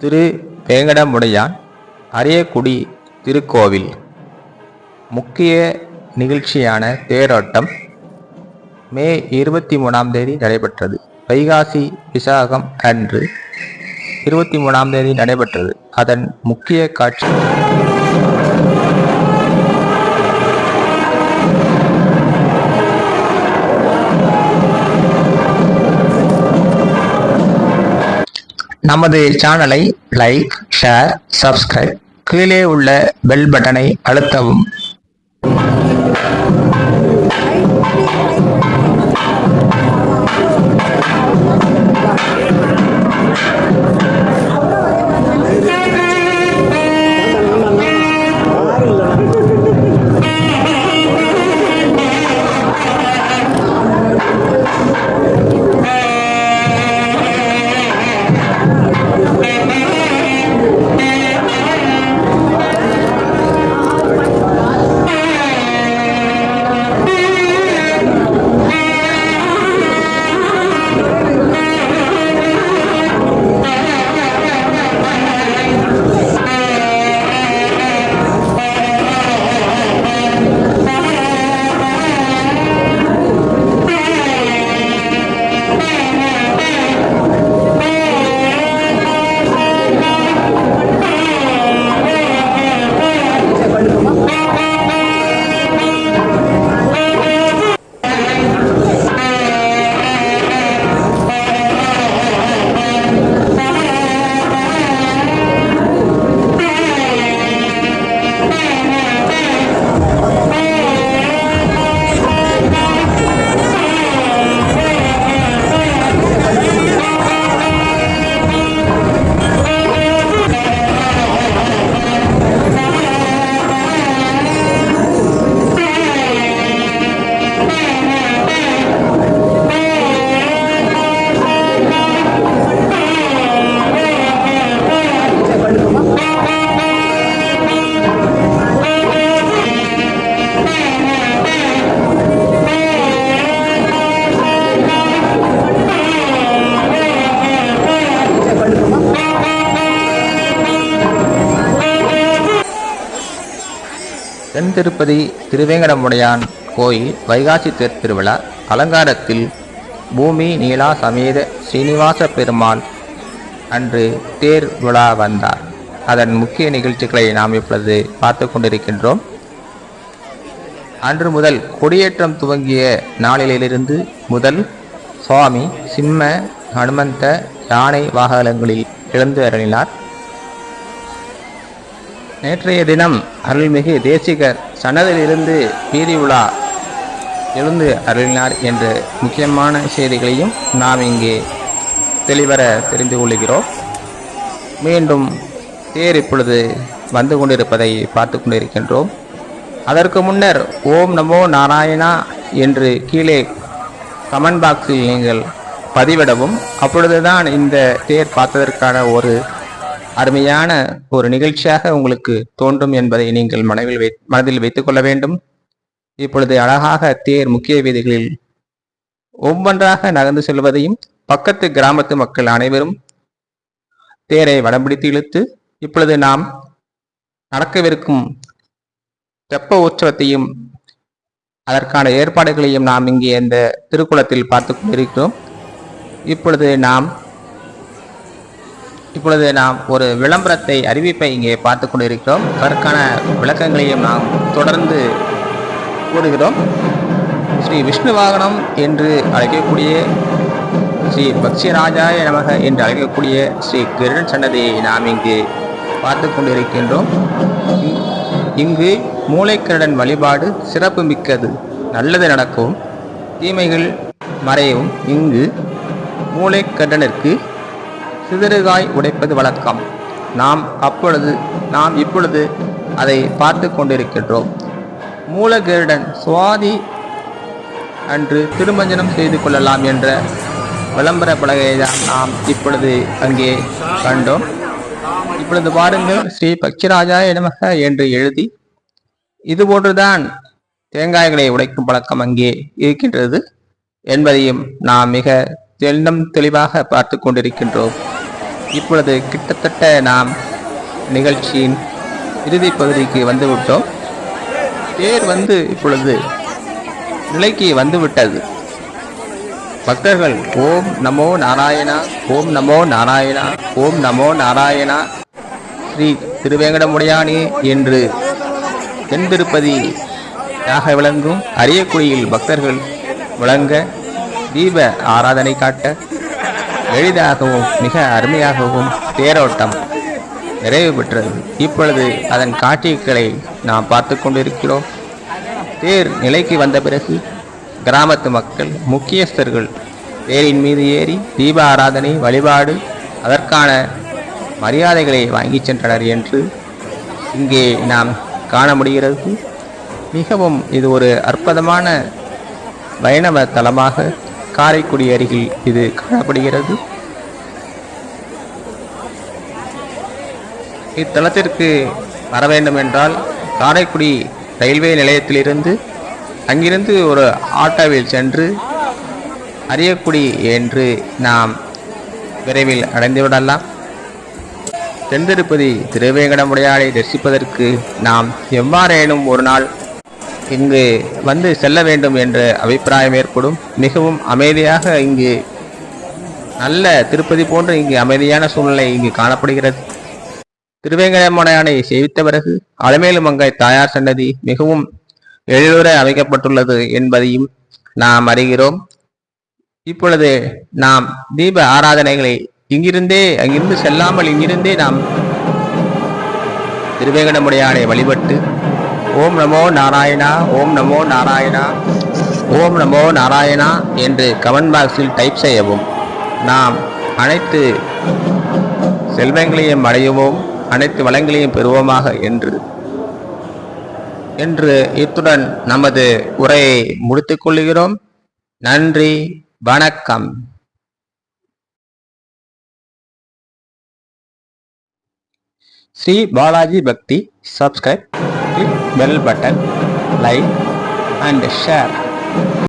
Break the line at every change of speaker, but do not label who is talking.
திரு வேங்கடமுடையான் அரியக்குடி திருக்கோவில். முக்கிய நிகழ்ச்சியான தேரோட்டம் மே இருபத்தி மூணாம் தேதி நடைபெற்றது. வைகாசி விசாகம் அன்று இருபத்தி மூணாம் தேதி நடைபெற்றது. அதன் முக்கிய காட்சி நமது சேனலை லைக் ஷேர் சப்ஸ்கிரைப் கீழே உள்ள பெல் பட்டனை அழுத்தவும். தென் திருப்பதி திருவேங்கடமுடையான் கோயில் வைகாசி தேர் திருவிழா அலங்காரத்தில் பூமி நீலா சமேத ஸ்ரீனிவாச பெருமாள் அன்று தேர் விழா வந்தார். அதன் முக்கிய நிகழ்ச்சிகளை நாம் இப்பொழுது பார்த்து கொண்டிருக்கின்றோம். அன்று முதல் கொடியேற்றம் துவங்கிய நாளிலிருந்து முதல் சுவாமி சிம்ம ஹனுமந்த யானை வாகனங்களில் எழுந்து அருளினார். நேற்றைய தினம் அருள்மிகு தேசிகர் சனதிலிருந்து வீதி உலா எழுந்து அருளினார் என்ற முக்கியமான செய்திகளையும் நாம் இங்கே தெளிவர தெரிந்து கொள்கிறோம் மீண்டும் தேர் இப்பொழுது வந்து கொண்டிருப்பதை பார்த்து கொண்டிருக்கின்றோம். அதற்கு முன்னர் ஓம் நமோ நாராயணா என்று கீழே கமெண்ட் பாக்ஸில் நீங்கள் பதிவிடவும் அப்பொழுதுதான் இந்த தேர் பார்த்ததற்கான ஒரு அருமையான ஒரு நிகழ்ச்சியாக உங்களுக்கு தோன்றும் என்பதை நீங்கள் மனதில் வை மனதில் வைத்துக் கொள்ள வேண்டும். இப்பொழுது அழகாக தேர் முக்கிய வீதிகளில் ஒவ்வொன்றாக நகர்ந்து செல்வதையும் பக்கத்து கிராமத்து மக்கள் அனைவரும் தேரை வடம்பிடித்து இழுத்து இப்பொழுது நாம் நடக்கவிருக்கும் தெப்ப உற்சவத்தையும் அதற்கான ஏற்பாடுகளையும் நாம் இங்கே இந்த திருக்குளத்தில் பார்த்து கொண்டிருக்கிறோம். இப்பொழுது நாம் இப்பொழுது நாம் ஒரு விளம்பரத்தை அறிவிப்பை இங்கே பார்த்து கொண்டிருக்கிறோம். அதற்கான விளக்கங்களையும் நாம் தொடர்ந்து கூறுகிறோம். ஸ்ரீ விஷ்ணு வாகனம் என்று அழைக்கக்கூடிய ஸ்ரீ பக்ஷிராஜாய நமக என்று அழைக்கக்கூடிய ஸ்ரீ கிருடன் சன்னதியை நாம் இங்கு பார்த்து கொண்டிருக்கின்றோம். இங்கு மூளைக்கரடன் வழிபாடு சிறப்பு மிக்கது. நல்லது நடக்கவும் தீமைகள் மறையவும். இங்கு மூளைக்கடனிற்கு சிதறுகாய் உடைப்பது வழக்கம். நாம் அப்பொழுது நாம் இப்பொழுது அதை பார்த்து கொண்டிருக்கின்றோம். மூலகருடன் சுவாதி அன்று திருமஞ்சனம் செய்து கொள்ளலாம் என்ற விளம்பர பலகையை தான் நாம் இப்பொழுது அங்கே கண்டோம். இப்பொழுது பாருங்கள் ஸ்ரீ பக்ஷராஜா நமக என்று எழுதி இதுபோன்றுதான் தேங்காய்களை உடைக்கும் பழக்கம் அங்கே இருக்கின்றது என்பதையும் நாம் மிக தெல்லம் தெளிவாக பார்த்து கொண்டிருக்கின்றோம். இப்பொழுது கிட்டத்தட்ட நாம் நிகழ்ச்சியின் இறுதி பகுதிக்கு வந்துவிட்டோம். தேர் வந்து இப்பொழுது நிலைக்கு வந்துவிட்டது. பக்தர்கள் ஓம் நமோ நாராயணா ஓம் நமோ நாராயணா ஓம் நமோ நாராயணா ஸ்ரீ திருவேங்கடமுடையானே என்று தென்திருப்பதி யாக விளங்கும் அரியக்குடியில் பக்தர்கள் விளங்க தீப ஆராதனை காட்ட எளிதாகவும் மிக அருமையாகவும் தேரோட்டம் நிறைவு பெற்றது. இப்பொழுது அதன் காட்சிகளை நாம் பார்த்து கொண்டிருக்கிறோம். தேர் நிலைக்கு வந்த பிறகு கிராமத்து மக்கள் முக்கியஸ்தர்கள் தேரின் மீது ஏறி தீப ஆராதனை வழிபாடு அதற்கான மரியாதைகளை வாங்கிச் சென்றனர் என்று இங்கே நாம் காண முடிகிறது. மிகவும் இது ஒரு அற்புதமான வைணவ தலமாக காரைக்குடி அருகில் இது காணப்படுகிறது. இத்தலத்திற்கு வர வேண்டும் என்றால் காரைக்குடி ரயில்வே நிலையத்திலிருந்து அங்கிருந்து ஒரு ஆட்டோவில் சென்று அரியக்குடி என்று நாம் விரைவில் அடைந்துவிடலாம் தென்திருப்பதி திருவேங்கடமுடையாளை தரிசிப்பதற்கு நாம் எவ்வாறேனும் ஒரு நாள் இங்கு வந்து செல்ல வேண்டும் என்ற அபிப்பிராயம் ஏற்படும். மிகவும் அமைதியாக இங்கு நல்ல திருப்பதி போன்ற இங்கு அமைதியான சூழ்நிலை இங்கு காணப்படுகிறது. திருவேங்கடமுடையானை சேவித்த பிறகு அலமேலு மங்கை தாயார் சன்னதி மிகவும் எளிலுற அமைக்கப்பட்டுள்ளது என்பதையும் நாம் அறிகிறோம். இப்பொழுது நாம் தீப ஆராதனைகளை இங்கிருந்தே அங்கிருந்து செல்லாமல் இங்கிருந்தே நாம் திருவேங்கடமுடையானை வழிபட்டு ஓம் நமோ நாராயணா ஓம் நமோ நாராயணா ஓம் நமோ நாராயணா என்று கமெண்ட் பாக்ஸில் டைப் செய்யவும். நாம் அனைத்து செல்வங்களையும் அடையவும் அனைத்து வளங்களையும் பெறுவோமாக என்று. என்று இத்துடன் நமது உரையை முடித்துக் கொள்கிறோம். நன்றி வணக்கம். Sri Balaji Bhakti subscribe click bell button like and share